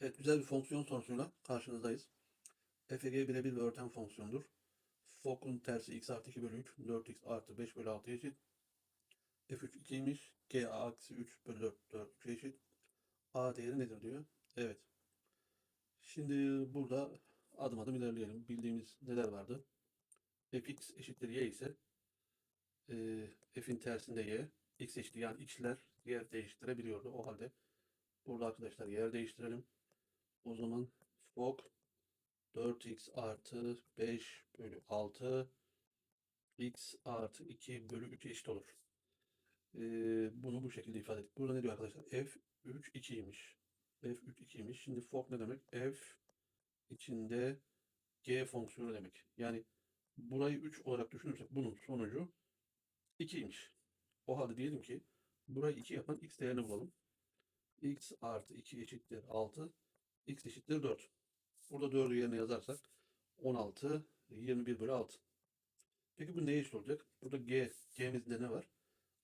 Evet, güzel bir fonksiyon sorusuyla karşınızdayız. FG birebir bir örten fonksiyondur. Fok'un tersi x artı 2 bölü 3, 4x artı 5 bölü 6 eşit. F3 2'ymiş. G aksi 3 bölü 4, 4 3 eşit. A değeri nedir diyor. Evet. Şimdi burada adım adım ilerleyelim. Bildiğimiz neler vardı? fx eşittir y ise e, f'in tersinde y, x eşittir yani x'ler yer değiştirebiliyordu. O halde burada arkadaşlar yer değiştirelim. O zaman fok 4x artı 5 bölü 6 x artı 2 bölü 3 eşit olur. Ee, bunu bu şekilde ifade ettik. Burada ne diyor arkadaşlar? f 3 2'ymiş. f 3 2'ymiş. Şimdi fok ne demek? f içinde g fonksiyonu demek. Yani burayı 3 olarak düşünürsek bunun sonucu 2'ymiş. O halde diyelim ki burayı 2 yapan x değerini bulalım. x artı 2 eşittir 6 x eşittir 4. Burada 4'ü yerine yazarsak 16 21 bölü 6. Peki bu neye eşit olacak? Burada g, g'mizde ne var?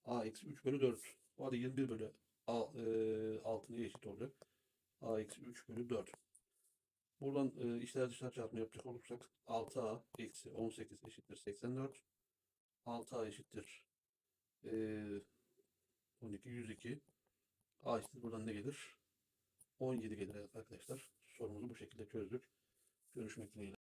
a eksi 3 bölü 4. O halde 21 bölü a, e, 6 neye eşit olacak? a eksi 3 bölü 4. Buradan e, içler dışlar çarpma yapacak olursak 6a eksi 18 eşittir 84. 6a eşittir e, 12 102. a eşittir buradan ne gelir? 17 gelir arkadaşlar. Sorumuzu bu şekilde çözdük.